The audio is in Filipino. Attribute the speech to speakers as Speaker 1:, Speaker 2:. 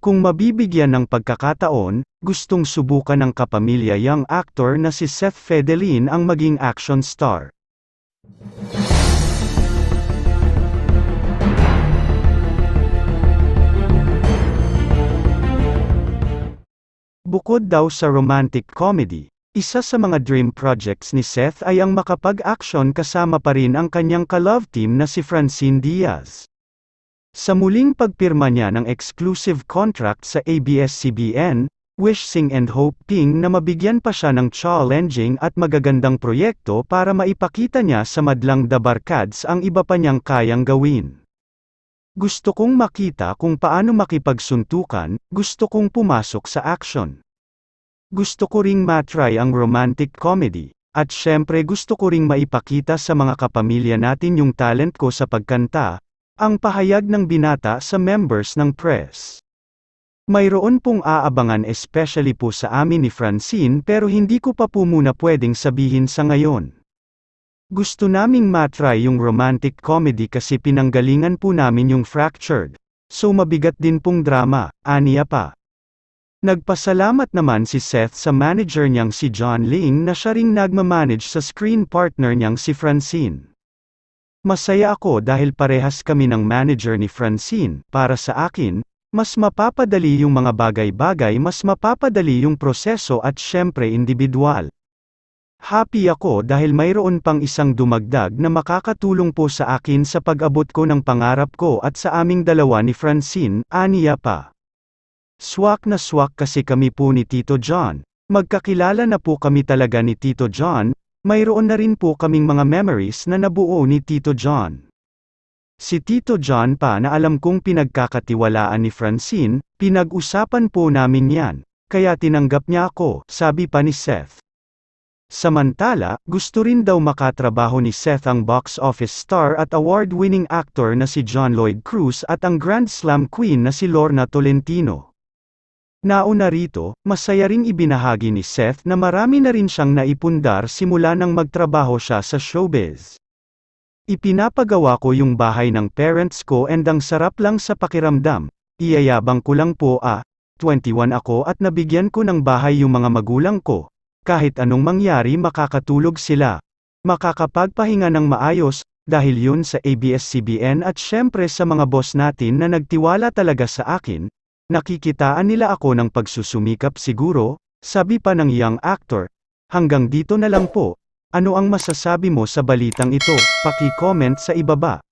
Speaker 1: Kung mabibigyan ng pagkakataon, gustong subukan ng kapamilya young actor na si Seth Fedelin ang maging action star. Bukod daw sa romantic comedy, isa sa mga dream projects ni Seth ay ang makapag-action kasama pa rin ang kanyang ka-love team na si Francine Diaz. Sa muling pagpirma niya ng exclusive contract sa ABS-CBN, wishing and hoping na mabigyan pa siya ng challenging at magagandang proyekto para maipakita niya sa madlang Dabarkads ang iba pa niyang kayang gawin. Gusto kong makita kung paano makipagsuntukan, gusto kong pumasok sa action. Gusto ko ring matry ang romantic comedy, at syempre gusto ko ring maipakita sa mga kapamilya natin yung talent ko sa pagkanta, ang pahayag ng binata sa members ng press. Mayroon pong aabangan especially po sa amin ni Francine pero hindi ko pa po muna pwedeng sabihin sa ngayon. Gusto naming matry yung romantic comedy kasi pinanggalingan po namin yung fractured. So mabigat din pong drama, aniya pa. Nagpasalamat naman si Seth sa manager niyang si John Ling na siya ring nagmamanage sa screen partner niyang si Francine. Masaya ako dahil parehas kami ng manager ni Francine, para sa akin, mas mapapadali yung mga bagay-bagay mas mapapadali yung proseso at syempre individual. Happy ako dahil mayroon pang isang dumagdag na makakatulong po sa akin sa pag-abot ko ng pangarap ko at sa aming dalawa ni Francine, aniya pa. Swak na swak kasi kami po ni Tito John. Magkakilala na po kami talaga ni Tito John, mayroon na rin po kaming mga memories na nabuo ni Tito John. Si Tito John pa na alam kong pinagkakatiwalaan ni Francine, pinag-usapan po namin yan, kaya tinanggap niya ako, sabi pa ni Seth. Samantala, gusto rin daw makatrabaho ni Seth ang box office star at award-winning actor na si John Lloyd Cruz at ang Grand Slam queen na si Lorna Tolentino. Nauna rito, masaya ring ibinahagi ni Seth na marami na rin siyang naipundar simula nang magtrabaho siya sa showbiz. Ipinapagawa ko yung bahay ng parents ko and ang sarap lang sa pakiramdam. Iyayabang ko lang po ah, 21 ako at nabigyan ko ng bahay yung mga magulang ko. Kahit anong mangyari makakatulog sila. Makakapagpahinga ng maayos, dahil yun sa ABS-CBN at syempre sa mga boss natin na nagtiwala talaga sa akin, nakikitaan nila ako ng pagsusumikap siguro, sabi pa ng young actor. Hanggang dito na lang po. Ano ang masasabi mo sa balitang ito? Paki-comment sa ibaba.